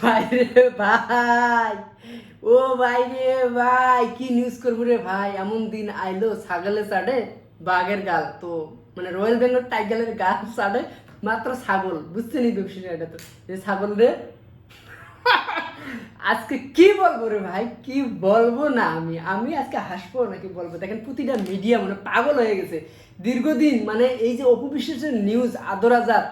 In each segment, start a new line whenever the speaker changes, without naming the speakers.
ভাই রে ভাই, ও ভাই রে ভাই, কি নিউজ করব রে ভাই? এমন দিন আইলো ছাগলে চাড়ে বাঘের গাল। তো মানে রয়্যাল বেঙ্গল টাইগারের গাল চাড়ে মাত্র ছাগল। বুঝতে নি এটা তো। যে ছাগল রে। আজকে কি বলব রে ভাই? কি বলব না আমি? আমি আজকে হাসবো নাকি বলব? দেখেন প্রতিটা মিডিয়া মানে পাগল হয়ে গেছে। দীর্ঘদিন মানে এই যে অপবিশ্বাসের নিউজ আদরাজাত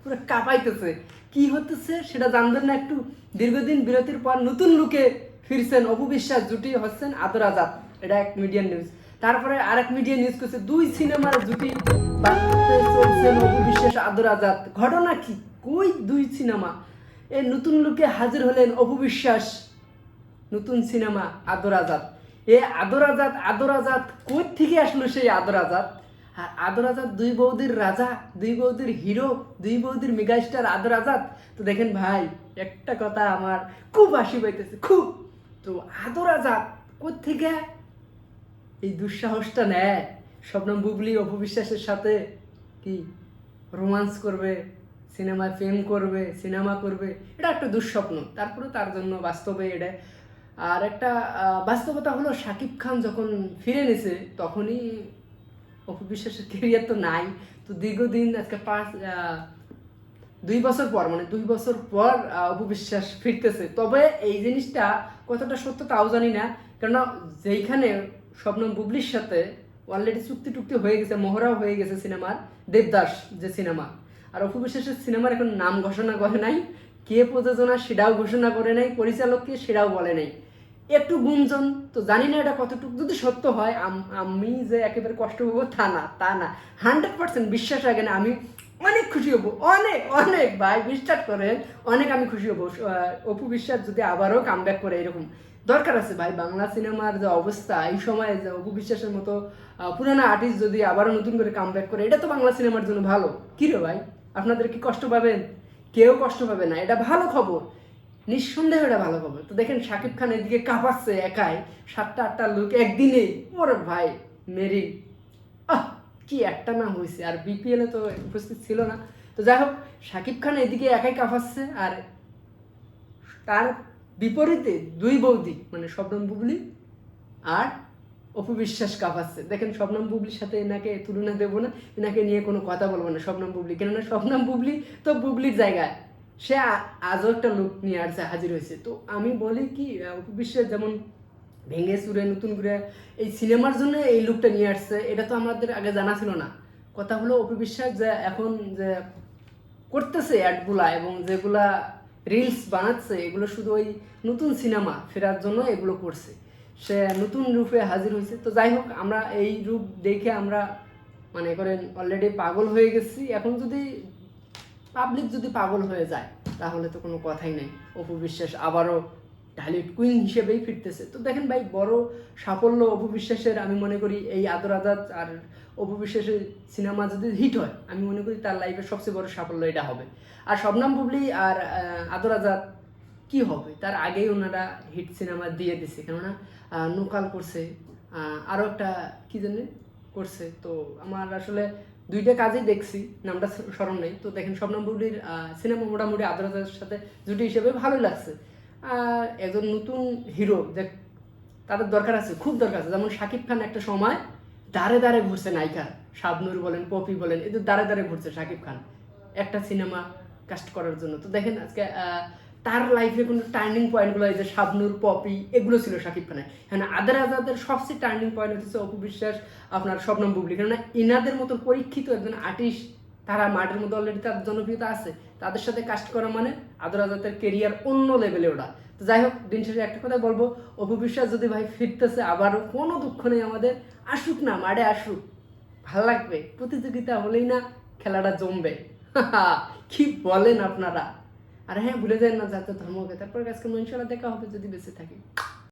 পুরো কাঁপাইতেছে। কি হতেছে সেটা জানবেন না একটু। দীর্ঘদিন বিরতির পর নতুন লুকে ফিরছেন অপবিশ্বাস জুটি হচ্ছেন আদরাজাত এটা এক মিডিয়া নিউজ তারপরে আরেক মিডিয়া নিউজ করছে, দুই সিনেমার জুটি চলছেন অপবিশ্বাস আদরাজাত ঘটনা কি? কই দুই সিনেমা এ নতুন লুকে হাজির হলেন অপবিশ্বাস নতুন সিনেমা আদর আজাদ। এ আদর আজাদ আদর আজাদ কই থেকে আসলো সেই আদর আজাদ? আর আদর আজাদ দুই বৌদির রাজা, দুই বৌদির হিরো, দুই বৌদির মেগাস্টার আদর আজাদ। তো দেখেন ভাই, একটা কথা আমার খুব হাসি পাইতেছে, খুব। তো আদর আজাদ থেকে এই দুঃসাহসটা নেয়। স্বপ্নম বুবলি অপবিশ্বাসের সাথে কি রোমান্স করবে, সিনেমায় প্রেম করবে সিনেমা করবে, এটা একটা দুঃস্বপ্ন। তারপরে তার জন্য বাস্তবে এটা। আর একটা বাস্তবতা হলো শাকিব খান যখন ফিরে নিছে, তখনই অপবিশ্বাসের কেরিয়ার তো নাই। তো দীর্ঘদিন আজকে পাঁচ দুই বছর পর মানে দুই বছর পর অপবিশ্বাস ফিরতেছে। তবে এই জিনিসটা কতটা সত্য তাও জানি না। কেননা যেইখানে স্বপ্নম বুবলির সাথে অলরেডি চুক্তি টুক্তি হয়ে গেছে, মহড়াও হয়ে গেছে সিনেমার, দেবদাস যে সিনেমা। আর অপবিশ্বাসের সিনেমার এখন নাম ঘোষণা করে নাই, কে প্রযোজনা সেটাও ঘোষণা করে নাই, পরিচালককে সেটাও বলে নাই। একটু গুঞ্জন তো জানি না এটা কতটুকু, যদি সত্য হয়, আমি যে একেবারে কষ্ট পাবো তা না তা না। হান্ড্রেড পার্সেন্ট বিশ্বাস রাখে না আমি অনেক খুশি হব, অনেক অনেক, ভাই, বিশ্বাস করেন, অনেক আমি খুশি হব। অপু বিশ্বাস যদি আবারও কাম ব্যাক করে এরকম। দরকার আছে, ভাই, বাংলা সিনেমার যে অবস্থা, এই সময়ে যে অপু বিশ্বাসের মতো পুরানো আর্টিস্ট যদি আবারও নতুন করে কাম ব্যাক করে, এটা তো বাংলা সিনেমার জন্য ভালো। কি রে ভাই, আপনাদের কি কষ্ট পাবেন? কেউ কষ্ট পাবে না, এটা ভালো খবর। নিঃসন্দেহে এটা ভালো খবর তো দেখেন শাকিব খান এদিকে কাঁপাচ্ছে একাই। সাতটা, আটটা লোক একদিনে। ওরে ভাই, মেরি। আহ, কি একটা নাম হয়েছে। আর বিপিএল তো উপস্থিত ছিল না। তো যাই হোক, শাকিব খান এদিকে একাই কাঁপাচ্ছে আর তার বিপরীতে দুই বৌদি মানে স্বপ্নম বুবলি আর অপু বিশ্বাস কাঁপাচ্ছে। দেখেন স্বপ্নম বুবলির সাথে এনাকে তুলনা দেবো না। এনাকে নিয়ে কোনো কথা বলব না স্বপ্নম বুবলি। কেননা স্বপ্নম বুবলি তো বুবলির জায়গায়। সে আজও একটা লুক নিয়ে আসছে হাজির হয়েছে। তো আমি বলি কি আহ, যেমন ভেঙে সুরে নতুন করে এই সিনেমার জন্য এই লুকটা নিয়ে আসছে এটা তো আমাদের আগে জানা ছিল না। কথা হলো অপু বিশ্বাস যে এখন যে করতেছে অ্যাডগুলা এবং যেগুলা রিলস বানাচ্ছে এগুলো শুধু ওই নতুন সিনেমা ফেরার জন্য এগুলো করছে। সে নতুন রূপে হাজির হয়েছে। তো যাই হোক আমরা এই রূপ দেখে আমরা মানে করেন অলরেডি পাগল হয়ে গেছি। এখন যদি পাবলিক যদি পাগল হয়ে যায়, তাহলে তো কোনো কথাই নেই। অপু বিশ্বাস আবারও ঢালিউড কুইন হিসেবেই ফিরতেছে। তো দেখেন ভাই, বড় সাফল্য অপু বিশ্বাসের, আমি মনে করি এই আদর আজাদ আর অপু বিশ্বাসের সিনেমা যদি হিট হয়, আমি মনে করি তার লাইফের সবচেয়ে বড় সাফল্য এটা হবে। আর শবনাম বুবলি আর আদর আজাদ কি হবে? তার আগেই ওনারা হিট সিনেমা দিয়ে দিছে। কেননা নোকাল করছে আরও একটা কি জানে করছে। তো আমার আসলে দুইটা কাজই দেখছি, নামটা স্মরণ নেই। তো দেখেন শবনম বুবলির সিনেমা মোটামুটি আদ্রতার সাথে জুটি হিসেবে ভালোই লাগছে। একজন নতুন হিরো দেখ, তাদের দরকার আছে, খুব দরকার আছে। যেমন শাকিব খান একটা সময় দাঁড়ে দাঁড়ে ঘুরছে নায়িকা, শাবনুর বলেন, পপি বলেন, এদের দাঁড়ে দাঁড়ে ঘুরছে শাকিব খান। একটা সিনেমা কাস্ট করার জন্য। তো দেখেন, আজকে তার লাইফে কোনো টার্নিং পয়েন্টগুলো যে শাবনুর, পপি, এগুলো ছিল শাকিব খানের। হ্যাঁ আদার আজাদের সবচেয়ে টার্নিং পয়েন্ট হচ্ছে অপু বিশ্বাস, আপনার স্বপ্নম বুবলি। কেননা ইনাদের মতো পরীক্ষিত একজন আর্টিস্ট তারা মাঠের মধ্যে অলরেডি তার জনপ্রিয়তা আছে, তাদের সাথে কাস্ট করা মানে আদর আজাদের কেরিয়ার অন্য লেভেলে ওটা তো যাই হোক, দিন শেষে একটা কথা বলব, অপু বিশ্বাস যদি ভাই ফিরতেছে, আবারও কোনো দুঃখ নেই আমাদের। আসুক না, মাঠে আসুক। ভালো লাগবে, প্রতিযোগিতা হলেই না খেলাটা জমবে। কি বলেন আপনারা? আর হ্যাঁ ভুলে যায় না যাতে ধর্মকে তারপর আজকে মনসালা দেখা হবে যদি বেঁচে থাকি।